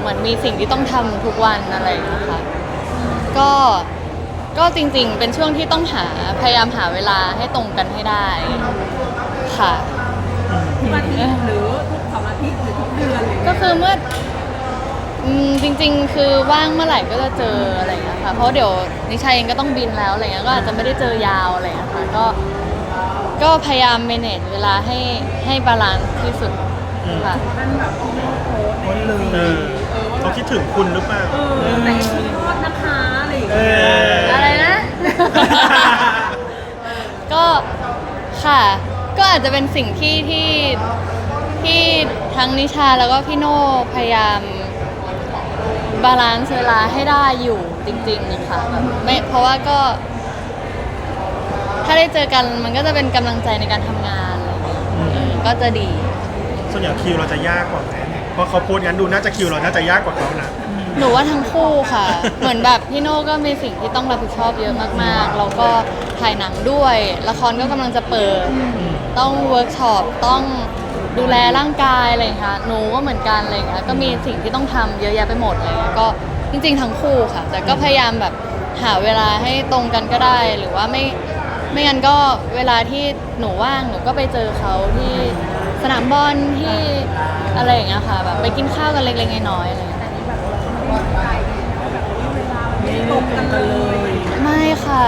เหมือนมีสิ่งที่ต้องทำทุกวันอะไรอย่างเงี้ยค่ะก็ก็จริงๆ เป็นช่วงที่ต้องหาพยายามหาเวลาให้ตรงกันให้ได้ ค่ะทุกอาทิตย์หรือทุกสองอาทิตย์หรือทุกเดือนเลยก็คือเมื่ออืมจริง ๆ คือว่างเมื่อไหร่ก็จะเจออะไรอย่างเงี้ยค่ะ เพราะเดี๋ยวนิชัยเองก็ต้องบินแล้วอะไรเงี้ยก็อาจจะไม่ได้เจอยาวอะไรอย่างเงี้ยค่ะก็ก็พยายาม manage เวลาให้ให้บาลานซ์ที่สุดค่ะท่านแบบโอ้โหโพสต์ในโพสต์เลย IG เออเขาคิดถึงคุณหรือเปล่าเออแต่ที่ทอดนะคะอะไรอย่างเอเงี้ยออะไรนะ ก็ค่ะ ก็อาจจะเป็นสิ่งที่ที่ที่ทั้งนิชาแล้วก็พี่โน่พยายามบาลานซ์เวลาให้ได้อยู่จริงๆนะคะแบบไม่เพราะว่าก็ ถ้าได้เจอกันมันก็จะเป็นกำลังใจในการทำงานอะไรอย่างเงี้ยเออก็จะดี ส่วนใหญ่คิวเราจะยากกว่าไหมเพราะเขาพูดงั้นดูน่าจะคิวเราน่าจะยากกว่าเขานะ หนูว่าทั้งคู่ค่ะ เหมือนแบบพี่โน่ก็มีสิ่งที่ต้องรับผิดชอบเยอะมากๆ แล้วก็ถ่ายหนังด้วย ละครก็กำลังจะเปิด ต้องเวิร์กช็อป ต้องดูแลร่างกายอะไรอย่างเงี้ยค่ะ หนูก็เหมือนกันอะไรอย่างเงี้ย ก็มีสิ่งที่ต้องทำเยอะแยะไปหมดอะไรเลยก็จริงๆทั้งคู่ค่ะ แต่ก็พยายามแบบหาเวลาให้ตรงกันก็ได้ หรือว่าไม่ ไม่งั้นก็เวลาที่หนูว่างหนูก็ไปเจอเขาที่ สนามบอลที่อะไรอย่างเงี้ยค่ะแบบไปกินข้าวกันเล็กๆน้อยๆอะไรอย่างเงี้ยตรงกันเลยไม่ค่ะ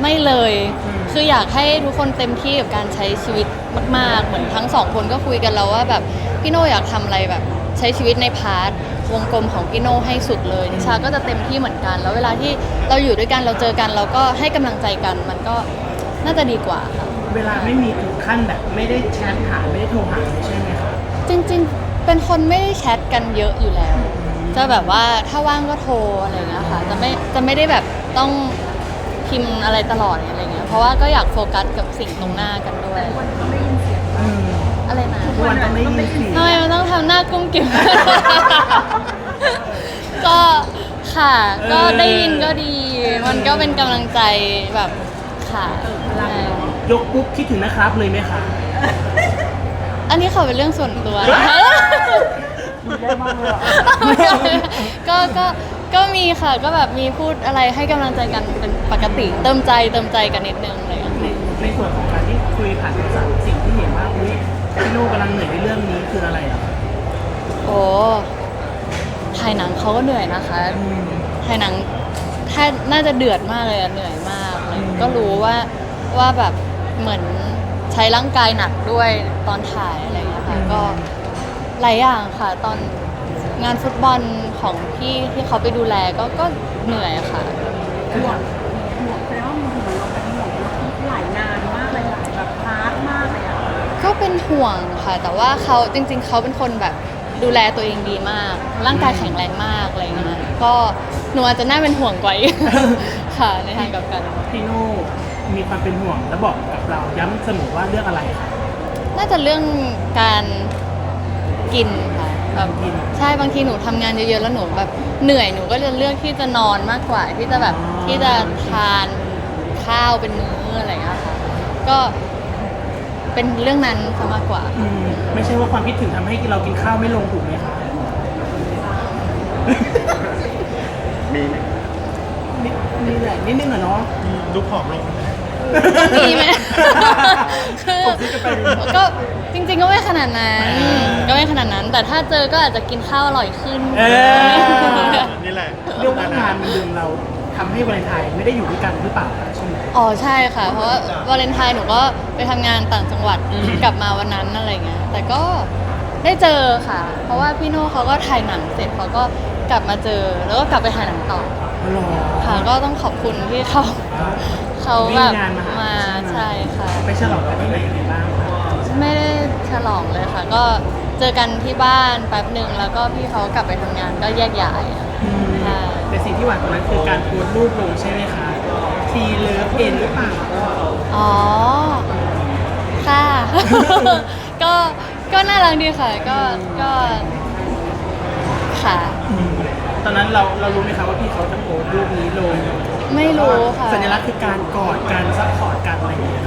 ไม่เลย คืออยากให้ทุกคนเต็มที่กับการใช้ชีวิตมาก ๆ เหมือนทั้งสองคนก็คุยกันแล้วว่าแบบพี่โน่อยากทำอะไรแบบใช้ชีวิตในพาร์ทวงกลมของพี่โน่ให้สุดเลยนิชาก็จะเต็มที่เหมือนกัน แล้วเวลาที่เราอยู่ด้วยกันเราเจอกัน เราก็ให้กำลังใจกันมันก็น่าจะดีกว่าค่ะ เวลาไม่มีถึงขั้นแบบไม่ได้แชทหาไม่ได้โทรหาเลยใช่ไหมคะจริงๆ เป็นคนไม่ได้แชทกันเยอะอยู่แล้ว จะแบบว่าถ้าว่างก็โทรอะไรอย่างเงี้ยค่ะจะไม่จะไม่ได้แบบต้องพิมพ์อะไรตลอดอะไรเงี้ยเพราะว่าก็อยากโฟกัสกับสิ่งตรงหน้ากันด้วยอืมอะไรนะทุกวันต้องได้ยินเสียงทำไมมันต้องทำหน้ากุ้มกิ่ม ก็ค่ะ ก็ได้ยินก็ดี มันก็เป็นกำลังใจแบบค่ะใช่ ยกปุ๊บคิดถึงนะครับเลยไหมคะอันนี้ขอเป็นเรื่องส่วนตัวนะคะ ก็ก็ก็มีค่ะก็แบบมีพูดอะไรให้กำลังใจกันเป็นปกติ เติมใจเติมใจกันนิดนึงอะไรอย่างเงี้ยในในส่วนของการที่คุยผ่านโทรศัพท์สิ่งที่เห็นว่าอุ้ยพี่โน่กำลังเหนื่อยในเรื่องนี้คืออะไรอะโอ้ถ่ายหนังเขาก็เหนื่อยนะคะถ่ายหนังถ้าน่าจะเดือดมากเลยอะเหนื่อยมากเลยอืมก็รู้ว่าว่าแบบ เหมือนใช้ร่างกายหนักด้วยตอนถ่ายอะไรอย่างเงี้ยค่ะก็หลายอย่างค่ะตอนงานฟุตบอลของพี่ที่เขาไปดูแลก็ก็เหนื่อยอะค่ะห่วงห่วงแปลว่ามันเหมือนเราเป็นห่วงหลายงานมากเลยหลายแบบพาร์ทมากเลยอะก็เป็นห่วงค่ะ แต่ว่าเขาจริง ๆ เขาเป็นคนแบบดูแลตัวเองดีมาก ร่างกายแข็งแรงมากอะไรอย่างเงี้ยก็หนูอาจจะน่าเป็นห่วงกว่าอีก ค่ะในทางกลับกัน พี่โน่ มีความเป็นห่วงและบอกกับเราย้ำเสมอว่าเรื่องอะไรคะน่าจะเรื่องการกินค่ะแบบกินใช่บางทีหนูทำงานเยอะๆแล้วหนูแบบเหนื่อยหนูก็จะเลือกที่จะนอนมากกว่า ที่จะแบบที่จะทานข้าวเป็นมื้ออะไรอย่างเงี้ยค่ะก็เป็นเรื่องนั้นซะมากกว่า อืมไม่ใช่ว่าความคิดถึงทำให้เรากินข้าวไม่ลงถูกไหมคะมีไหม นิดนิดแหละนิดนึงอะเนาะ ดูผอมลง มีไหมคือผมคิดจะไปก็จริง ๆ ก็ไม่ขนาดนั้นอ่าก็ไม่ขนาดนั้น แต่ถ้าเจอก็อาจจะกินข้าวอร่อยขึ้น เออ นี่แหละเรียกว่างานมันดึงเราทำให้วาเลนไทน์ไม่ได้อยู่ด้วยกันหรือเปล่าคะใช่ไหมอ๋อใช่ค่ะ เพราะว่าวาเลนไทน์หนูก็ไปทำงานต่างจังหวัดกลับมาวันนั้นอะไรเงี้ยแต่ก็ได้เจอค่ะ เพราะว่าพี่โน่เขาก็ถ่ายหนังเสร็จเขาก็กลับมาเจอแล้วก็กลับไปถ่ายหนังต่อหรอค่ะก็ต้องขอบคุณที่เขา เขาวิ่แบงบงานมาหามาใช่ใช่ไหมค่ะ ไปฉลองกันที่ไหนกันบ้างคะไม่ได้ฉลองเลยค่ะ ก็เจอกันที่บ้านแป๊บหนึ่งแล้วก็พี่เขากลับไปทำงานก็แยกย้ายอะอืมใช่แต่สิ่งที่หวานตรงนั้นคือการโพสต์รูปลงใช่ไหมคะทีเลิฟเอ็นหรือเปล่าอ๋อ ค่ะ ก็ก็น่ารักดีค่ะ ก็ก็ค่ะ อืมตอนนั้นเราเรารู้ไหมคะว่าพี่เขาจะโพสต์รูปนี้ลง ไม่รู้ค่ะ สัญลักษณ์คือการกอดการซัพพอร์ตกันอะไรอย่างเงี้ย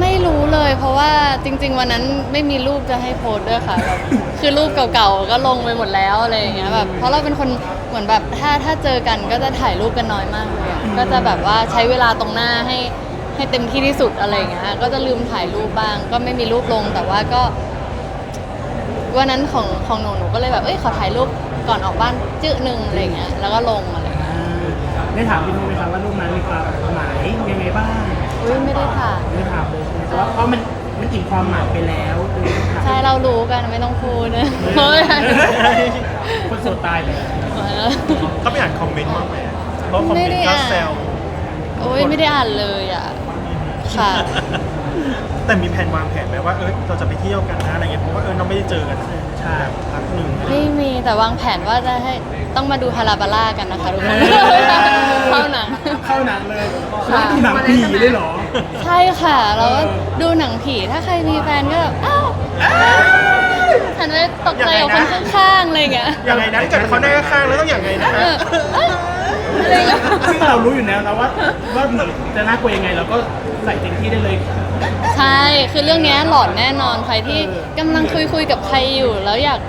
ไม่รู้เลยเพราะว่าจริง ๆ วันนั้นไม่มีรูปจะให้โพสต์ด้วยค่ะแบบคือรูปเก่าๆก็ลงไปหมดแล้วอะไรอย่างเงี้ยแบบเพราะเราเป็นคนเหมือนแบบถ้าถ้าเจอกันก็จะถ่ายรูปกันน้อยมากเลยอะก็จะแบบว่าใช้เวลาตรงหน้าให้ให้เต็มที่ที่สุดอะไรอย่างเงี้ยก็จะลืมถ่ายรูปบ้าง ก็ไม่มีรูปลงแต่ว่าก็วันนั้นของของหนูหนูก็เลยแบบเอ้ยขอถ่ายรูปก่อนออกบ้านจื้อหนึ่งอะไรอย่างเงี้ยแล้วก็ลงอะไรอย่างเงี้ย ได้ถามพี่โนไหมครับว่ารูปนั้นมีความหมายยังไงบ้างอุ้ยไม่ได้ถ่ายไม่ได้ถามเลยใช่ไหมแต่ว่าเพราะมันมันอิ่มความหมายไปแล้วเลยต้องถามใช่เรารู้กันไม่ต้องพูดนะเอเฮ้อยคนโสดตายเลยเขาไปอ่านคอมเมนต์บ้างไหมเพราะคอมเมนต์ก็แซวโอ้ยไม่ได้อ่านเลยอะค่ะแต่มีแผนวางแผนไหมว่าเออเราจะไปเที่ยวกันนะอะไรเงี้ยเพราะว่าเออเราไม่ได้เจอกันใช่ พักหนึ่งไม่มีแต่วางแผนว่าจะให้ต้องมาดูฮาราบาร่ากันนะคะทุกคนเข้าหนัง เข้าหนังเลยค่ะ ดูหนังผีเลยเหรอ ใช่ค่ะแล้วก็ดูหนังผีถ้าใครมีแฟนก็แบบอ้าวฉันไปตกใจกับคนข้างๆอะไรอย่างเงี้ยยังไงนะถ้าเกิดเขาได้ข้างๆแล้วต้องอย่างไงนะ เออเอ้ย อะไรอย่างเงี้ยซึ่งเรารู้อยู่แล้วนะว่าว่าหนังจะน่ากลัวยังไงเราก็ใส่เต็มที่ได้เลยใช่ คือเรื่องเนี้ยหลอนแน่นอนใครที่กำลังคุยคุยๆกับใครอยู่ แล้วอยาก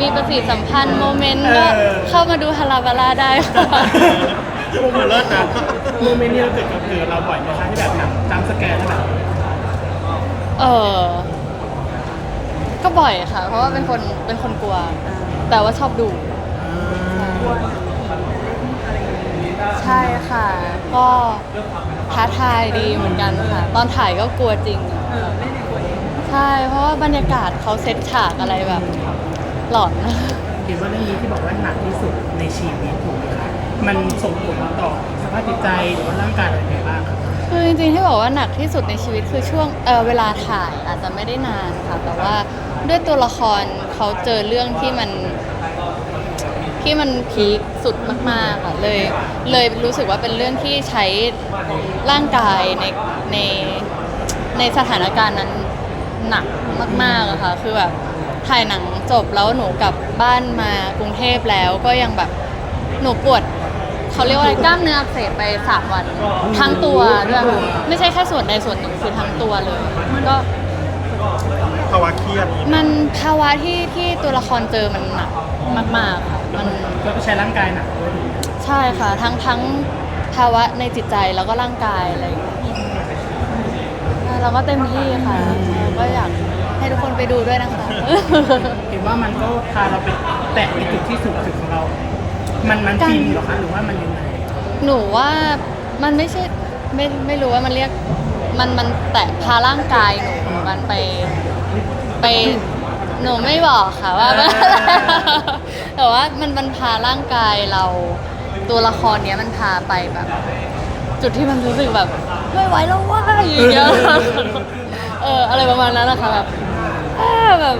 มีปฏิสัมพันธ์โมเมนต์ก็เข้ามาดูฮาราบาร่าได้ค่ะโอ้โหเลิศนะโมเมนต์นี้เราเกิดกับเกิดเราบ่อยไหมคะที่แบบหนังจำสแกนแล้วแบบเออก็บ่อยค่ะ เพราะว่าเป็นคนเป็นคนกลัว แต่ว่าชอบดูใช่ค่ะ ก็ท้าทายดีเหมือนกันค่ะ ตอนถ่ายก็กลัวจริงเออเล่นในตัวเองใช่ เพราะว่าบรรยากาศเขาเซตฉากอะไรแบบหลอนเห็นว่าเรื่องนี้ที่บอกว่าหนักที่สุดในชีวิตถูกไหมคะมันส่งผลต่อสภาพจิตใจหรือว่าร่างกายอะไรยังไงบ้างครับคือจริงๆที่บอกว่าหนักที่สุดในชีวิตคือช่วงเออเวลาถ่ายอาจจะไม่ได้นานค่ะ แต่ว่าด้วยตัวละครเขาเจอเรื่องที่มัน ที่มันพีคสุดมากๆค่ะเลยเลยรู้สึกว่าเป็นเรื่องที่ใช้ร่างกายในในในสถานการณ์นั้นหนักมากๆอะค่ะคือแบบถ่ายหนังจบแล้วหนูกลับบ้านมากรุงเทพแล้วก็ยังแบบหนูปวดเขาเรียกว่าอะไรกล้ามเนื้ออักเสบไปสามวันทั้งตัวด้วยค่ะไม่ใช่แค่ส่วนใดส่วนหนึ่งคือทั้งตัวเลยมันก็ภาวะเครียดมันภาวะที่ที่ตัวละครเจอมันหนักมากๆค่ะมัน ก็ใช้ร่างกายหนักด้วยใช่ค่ะ ทั้งทั้งภาวะในจิตใจแล้วก็ร่างกายอะไรอย่างเงี้ยใช่เราก็เต็มที่ค่ะเราก็อยากให้ทุกคนไปดูด้วยนะคะ เห็นว่ามันก็พาเราไปแตะในจุดที่สูงสุดของเรา มันมันการฟินเหรอคะหรือว่ามันยังไงหนูว่ามันไม่ใช่ไม่ไม่รู้ว่ามันเรียกมันมันแตะพาร่างกายหนูมันไปไป หนูไม่บอกค่ะว่า แต่ว่ามันมันพาร่างกายเราตัวละครเนี้ยมันพาไปแบบ จุดที่มันรู้สึกแบบไม่ไหวแล้วว่าอย่างเงี้ยเอออะไรประมาณนั้นนะคะแบบอ้าแบบ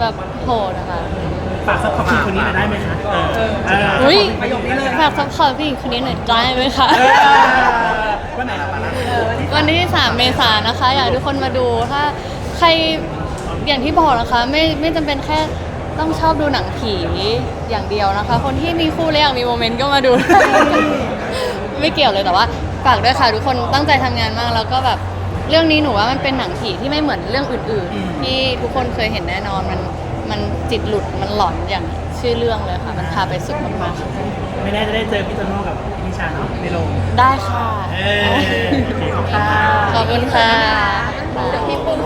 แบบโหดนะคะฝากซัพพอร์ตพี่คนนี้หน่อยได้ไหมคะเออเอออุ้ยประโยคนี้เลยฝากซัพพอร์ตผู้หญิงคนนี้หน่อยได้ไหมคะเออวันไหนละวันนั้นเออวันที่วันที่3เมษายนนะคะ อยากให้ทุกคนมาดูถ้าใคร อย่างที่บอกนะคะไม่ไม่จำเป็นแค่ต้องชอบดูหนังผีอย่างเดียวนะคะ คนที่มีคู่แล้วอยากมีโมเมนต์ก็มาดู ไม่เกี่ยวเลยแต่ว่าฝากด้วยค่ะทุกคนตั้งใจทำงานมากแล้วก็แบบเรื่องนี้หนูว่ามันเป็นหนังผีที่ไม่เหมือนเรื่องอื่น ๆ ที่ทุกคนเคยเห็นแน่นอนมันมันจิตหลุดมันหลอนอย่างชื่อเรื่องเลยค่ะ มันพาไปสุดมากๆค่ะไม่แน่จะได้เจอพี่โตโน่กับพี่นิชาเนาะในโรงได้ค่ะ เออโอเคขอบคุณค่ะขอบคุณค่ะเป็น